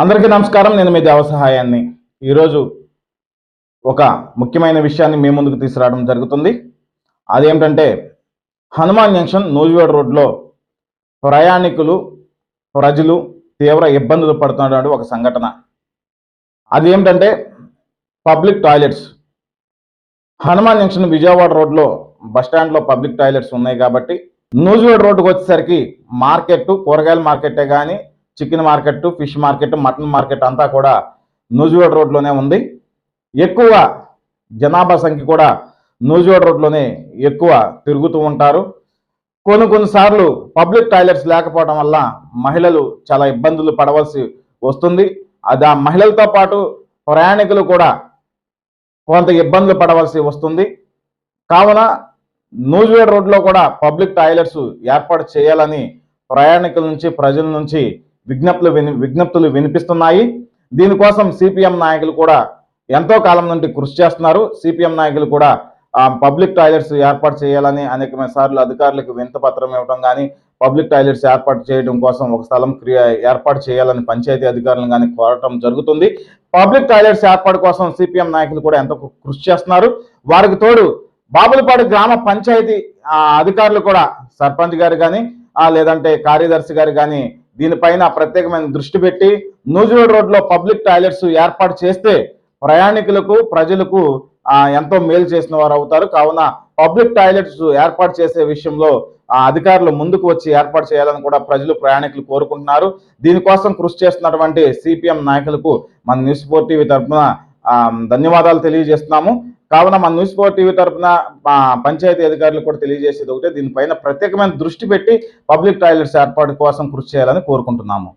అందరికీ నమస్కారం. నేను మీ దేవసహాయాన్ని. ఈరోజు ఒక ముఖ్యమైన విషయాన్ని మీ ముందుకు తీసుకురావడం జరుగుతుంది. అదేమిటంటే హనుమాన్ జంక్షన్ నూజివేడ్ రోడ్లో ప్రయాణికులు ప్రజలు తీవ్ర ఇబ్బందులు పడుతున్నటువంటి ఒక సంఘటన. అది ఏమిటంటే public toilets. Hanuman junction Vijayawada రోడ్లో బస్టాండ్లో పబ్లిక్ టాయిలెట్స్ ఉన్నాయి కాబట్టి నూజివేడ్ రోడ్డుకు వచ్చేసరికి మార్కెట్ కూరగాయల మార్కెటే కానీ chicken market fish market mutton market అంతా కూడా నూజివేడ్ రోడ్లోనే ఉంది. ఎక్కువ జనాభా సంఖ్య కూడా నూజివేడ్ రోడ్లోనే ఎక్కువ తిరుగుతూ ఉంటారు. కొన్ని కొన్నిసార్లు పబ్లిక్ టాయిలెట్స్ లేకపోవడం వల్ల మహిళలు చాలా ఇబ్బందులు పడవలసి వస్తుంది. అది ఆ మహిళలతో పాటు ప్రయాణికులు కూడా కొంత ఇబ్బందులు పడవలసి వస్తుంది. కావున నూజివేడ్ రోడ్లో కూడా పబ్లిక్ టాయిలెట్స్ ఏర్పాటు చేయాలని ప్రయాణికుల నుంచి ప్రజల నుంచి విజ్ఞప్తులు విని విజ్ఞప్తులు వినిపిస్తున్నాయి. దీనికోసం సిపిఎం నాయకులు కూడా ఎంతో కాలం నుండి కృషి చేస్తున్నారు. సిపిఎం నాయకులు కూడా పబ్లిక్ టాయిలెట్స్ ఏర్పాటు చేయాలని అనేకమైన సార్లు అధికారులకు వింతపత్రం ఇవ్వడం కానీ పబ్లిక్ టాయిలెట్స్ ఏర్పాటు చేయడం కోసం ఒక స్థలం క్రియ ఏర్పాటు చేయాలని పంచాయతీ అధికారులను కానీ కోరటం జరుగుతుంది. పబ్లిక్ టాయిలెట్స్ ఏర్పాటు కోసం సిపిఎం నాయకులు కూడా ఎంతో కృషి చేస్తున్నారు. వారికి తోడు బాబులపాడు గ్రామ పంచాయతీ అధికారులు కూడా సర్పంచ్ గారు కానీ లేదంటే కార్యదర్శి గారు కానీ దీనిపైన ప్రత్యేకమైన దృష్టి పెట్టి నూజివీడు రోడ్లో పబ్లిక్ టాయిలెట్స్ ఏర్పాటు చేస్తే ప్రయాణికులకు ప్రజలకు ఎంతో మేలు చేసిన వారు అవుతారు. కావున పబ్లిక్ టాయిలెట్స్ ఏర్పాటు చేసే విషయంలో అధికారులు ముందుకు వచ్చి ఏర్పాటు చేయాలని కూడా ప్రజలు ప్రయాణికులు కోరుకుంటున్నారు. దీనికోసం కృషి చేస్తున్నటువంటి సిపిఎం నాయకులకు మన న్యూస్ ఫోర్ టీవీ తరఫున ధన్యవాదాలు తెలియజేస్తున్నాము. కావున మన న్యూస్ టీవీ తరఫున పంచాయతీ అధికారులు కూడా తెలియజేసేది ఒకటే దీనిపైన ప్రత్యేకమైన దృష్టి పెట్టి పబ్లిక్ టాయిలెట్స్ ఏర్పాటు కోసం కృషి చేయాలని కోరుకుంటున్నాము.